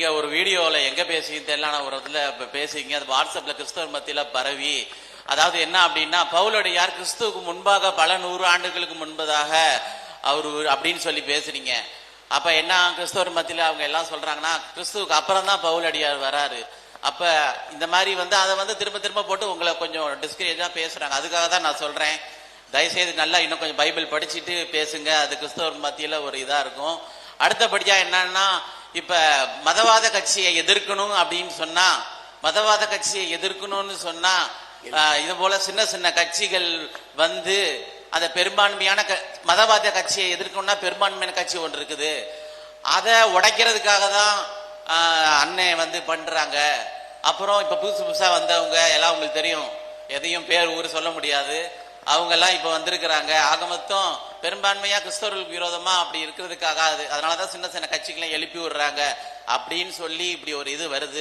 நீங்க ஒரு வீடியோல எங்க பேசுவீங்க தெரியலான ஒரு இடத்துல இப்ப அது வாட்ஸ்அப்ல கிறிஸ்தவர் மத்தியில பரவி. அதாவது என்ன அப்படின்னா பவுலடியார் கிறிஸ்துவுக்கு முன்பாக பல நூறு ஆண்டுகளுக்கு முன்பதாக அவர் அப்படின்னு சொல்லி பேசுறீங்க. அப்ப என்ன கிறிஸ்தவர் மத்தியில அவங்க எல்லாம் சொல்றாங்கன்னா கிறிஸ்துவுக்கு அப்புறம் தான் பவுலடியார் வராரு. அப்ப இந்த மாதிரி வந்து அதை வந்து திரும்ப திரும்ப போட்டு உங்களை கொஞ்சம் டிஸ்கரேஜா பேசுறாங்க. அதுக்காக தான் நான் சொல்றேன். தயவுசெய்து நல்லா இன்னும் கொஞ்சம் பைபிள் படிச்சுட்டு பேசுங்க. அது கிறிஸ்தவர் மத்தியில ஒரு இதா இருக்கும். அடுத்தபடியா என்னன்னா இப்ப மதவாத கட்சியை எதிர்க்கணும் அப்படின்னு சொன்னா மதவாத கட்சியை எதிர்க்கணும்னு சொன்னா இது போல சின்ன சின்ன கட்சிகள் வந்து அந்த பெரும்பான்மையான மதவாத கட்சியை எதிர்க்கணும்னா பெரும்பான்மையான கட்சி ஒன்று இருக்குது. அதை உடைக்கிறதுக்காக தான் அண்ணன் வந்து பண்றாங்க. அப்புறம் இப்ப புதுசு புதுசா வந்தவங்க எல்லாம் உங்களுக்கு தெரியும். எதையும் பேர் ஊர் சொல்ல முடியாது. அவங்க எல்லாம் இப்ப வந்திருக்கிறாங்க. ஆக மொத்தம் பெரும்பான்மையா கிறிஸ்தவர்களுக்கு விரோதமா அப்படி இருக்கிறதுக்காக அது அதனாலதான் சின்ன சின்ன கட்சிகளை எழுப்பி விடுறாங்க. அப்படின்னு சொல்லி இப்படி ஒரு இது வருது.